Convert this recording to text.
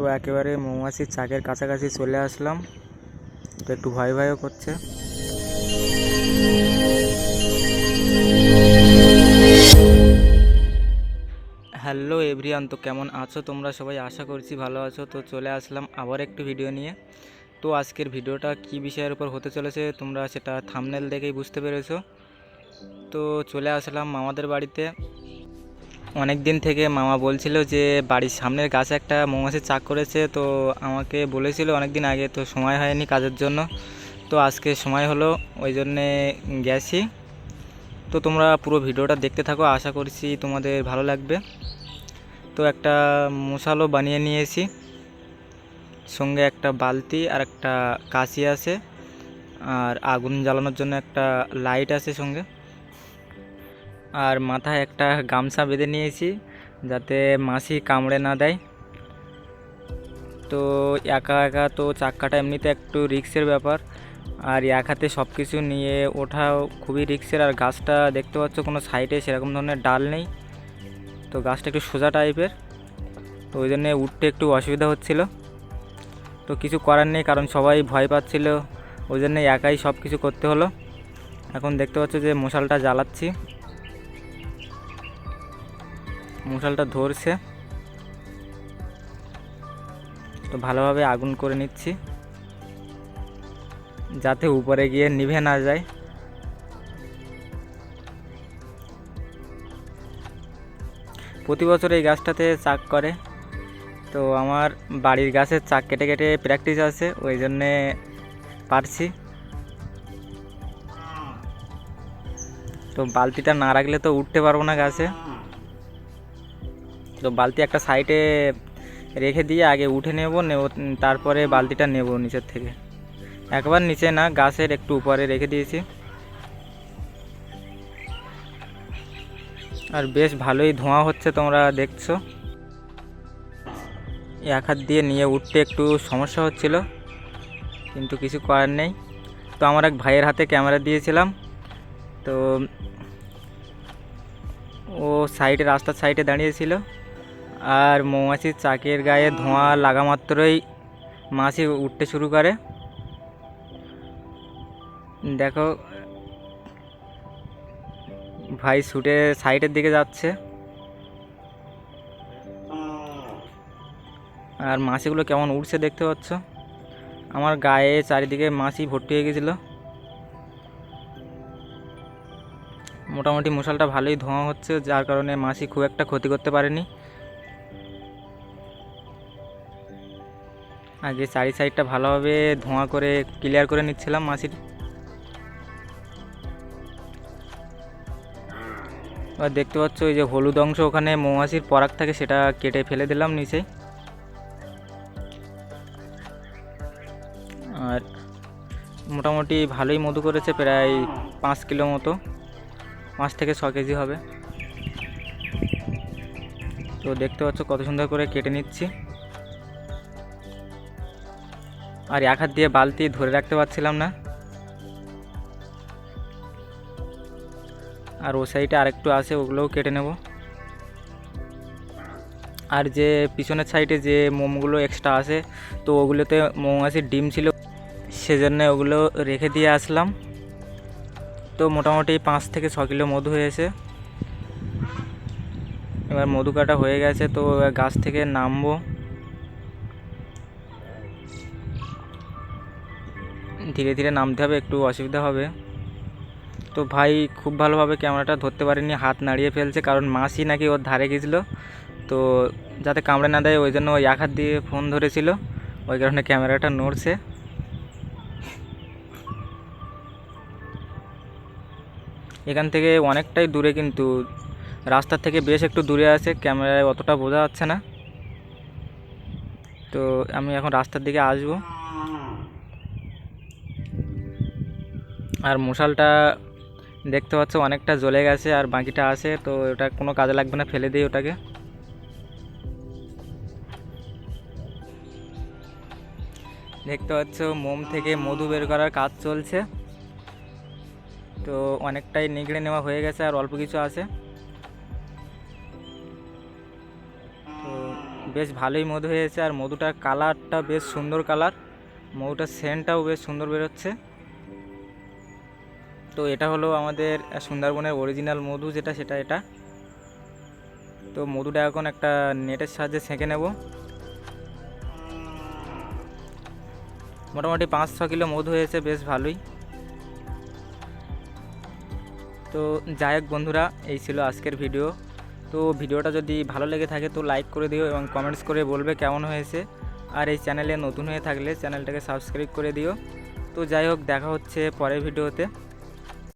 তো একেবারে মৌমাছির চাকের কাছাকাছি চলে আসলাম। তো একটু ভয় ভয়ও করছে। হ্যালো এভরিয়ান তো কেমন আছো? তোমরা সবাই আশা করছি ভালো আছো। তো চলে আসলাম আবার একটু ভিডিও নিয়ে। তো আজকের ভিডিওটা কি বিষয়ের উপর হতে চলেছে তোমরা সেটা থামনেল দেখেই বুঝতে পেরেছ। তো চলে আসলাম মামাদের বাড়িতে। অনেক দিন থেকে মামা বলছিল যে বাড়ির সামনের গাছে একটা মৌমাছির চাক করেছে, তো আমাকে বলেছিল অনেক দিন আগে, তো সময় হয়নি কাজের জন্য। তো আজকে সময় হলো, ওই জন্যে গেছি। তো তোমরা পুরো ভিডিওটা দেখতে থাকো, আশা করছি তোমাদের ভালো লাগবে। তো একটা মশালও বানিয়ে নিয়েছি। সঙ্গে একটা বালতি আর একটা কাশি আছে, আর আগুন জ্বালানোর জন্য একটা লাইট আছে সঙ্গে। আর মাথায় একটা গামছা বেঁধে নিয়েছি যাতে মাছি কামড়ে না দেয়। তো একা একা তো চাক্কাটা এমনিতে একটু রিক্সের ব্যাপার। আর এক হাতে সব কিছু নিয়ে ওঠাও খুবই রিক্সের। আর গাছটা দেখতে পাচ্ছ কোনো সাইডে সেরকম ধরনের ডাল নেই। তো গাছটা একটু সোজা টাইপের। তো ওই জন্যে উঠতে একটু অসুবিধা হচ্ছিল। তো কিছু করার নেই কারণ সবাই ভয় পাচ্ছিল। ওই জন্যে একাই সব কিছু করতে হলো। এখন দেখতে পাচ্ছ যে মশালটা জ্বালাচ্ছি। মশালটা ধরছে। তো ভালোভাবে আগুন করে নিচ্ছি। যাতে উপরে গিয়ে নিভে না যায়। প্রতি বছর এই গাছটাতে চাক করে। তো আমার বাড়ির গাছের চাক কেটে কেটে প্র্যাকটিস আছে, ওই জন্যে পারছি। তো বালতিটা না রাখলে তো উঠতে পারব না গাছে। তো বালতি একটা সাইডে রেখে দিয়ে আগে উঠে নেব নেব, তারপরে বালতিটা নেব নিচের থেকে। একবার নিচে না, গাছের একটু উপরে রেখে দিয়েছি। আর বেশ ভালোই ধোঁয়া হচ্ছে তোমরা দেখছ। এক হাত দিয়ে নিয়ে উঠতে একটু সমস্যা হচ্ছিল, কিন্তু কিছু করার নেই। তো আমার এক ভাইয়ের হাতে ক্যামেরা দিয়েছিলাম। তো ও সাইডে, রাস্তার সাইডে দাঁড়িয়েছিল। আর মৌমাছির চাকের গায়ে ধোঁয়া লাগা মাত্রই মাছি উঠতে শুরু করে। দেখো, ভাই ছুটে সাইডের দিকে যাচ্ছে। আর মাছিগুলো কেমন উঠছে দেখতে পাচ্ছ? আমার গায়ে চারিদিকে মাছি ভর্তি হয়ে গেছিল। মোটামুটি মশালটা ভালোই ধোঁয়া হচ্ছে, যার কারণে মাছি খুব একটা ক্ষতি করতে পারেনি। আগে চারি সাইডটা ভালোভাবে ধোঁয়া করে ক্লিয়ার করে নিচ্ছিলাম মাছির এবার দেখতে পাচ্ছ ওই যে হলুদ অংশ ওখানে মৌমাছির পরাগ থাকে, সেটা কেটে ফেলে দিলাম নিচে। আর মোটামুটি ভালোই মধু করেছে, প্রায় পাঁচ কিলো মতো। পাঁচ থেকে ছ কেজি হবে। তো দেখতে পাচ্ছ কত সুন্দর করে কেটে নিচ্ছি। আর এক হাত দিয়ে বালতি ধরে রাখতে পারছিলাম না। আর ও সাইডে আরেকটু আছে, ওগুলোও কেটে নেব। আর যে পিছনের সাইডে যে মোমগুলো এক্সট্রা আছে, তো ওগুলোতে মৌমাছির ডিম ছিল, সেজন্য ওগুলো রেখে দিয়ে আসলাম। তো মোটামুটি পাঁচ থেকে ছ কিলো মধু হয়েছে। এবার মধু কাটা হয়ে গেছে, তো গাছ থেকে নামবো। ধীরে ধীরে নামতে হবে, একটু অসুবিধা হবে। তো ভাই খুব ভালোভাবে ক্যামেরাটা ধরতে পারেনি, হাত নাড়িয়ে ফেলছে, কারণ মাসি নাকি ওর ধারে গেছিল। তো যাতে কামড়ে না দেয়, ওই জন্য ওই এক হাত দিয়ে ফোন ধরেছিল, ওই কারণে ক্যামেরাটা নড়ছে। এখান থেকে অনেকটাই দূরে কিন্তু রাস্তার থেকে বেশ একটু দূরে আছে, ক্যামেরায় অতটা বোঝা যাচ্ছে না। তো আমি এখন রাস্তার দিকে আসব। আর মশালটা দেখতে পাচ্ছ অনেকটা জ্বলে গেছে আর বাকিটা আছে, তো ওটা কোনো কাজে লাগবে না, ফেলে দিই ওটাকে। দেখতে পাচ্ছ মোম থেকে মধু বের করার কাজ চলছে। তো অনেকটাই নিগড়ে নেওয়া হয়ে গেছে আর অল্প কিছু আছে। তো বেশ ভালোই মধু হয়েছে আর মধুটার কালারটা বেশ সুন্দর কালার। মধুটার সেন্টটাও বেশ সুন্দর বেরোচ্ছে। তো এটা হলো আমাদের সুন্দরবনের অরিজিনাল মধু যেটা, সেটা এটা। তো মধুটা এখন একটা নেটের সাহায্যে ছেঁকে নেব। মোটামুটি পাঁচ ছ কিলো মধু হয়েছে, বেশ ভালোই। তো যাই হোক বন্ধুরা, এই ছিল আজকের ভিডিও। তো ভিডিওটা যদি ভালো লেগে থাকে তো লাইক করে দিও এবং কমেন্টস করে বলবে কেমন হয়েছে। আর এই চ্যানেলে নতুন হয়ে থাকলে চ্যানেলটাকে সাবস্ক্রাইব করে দিও। তো যাই হোক, দেখা হচ্ছে পরের ভিডিওতে।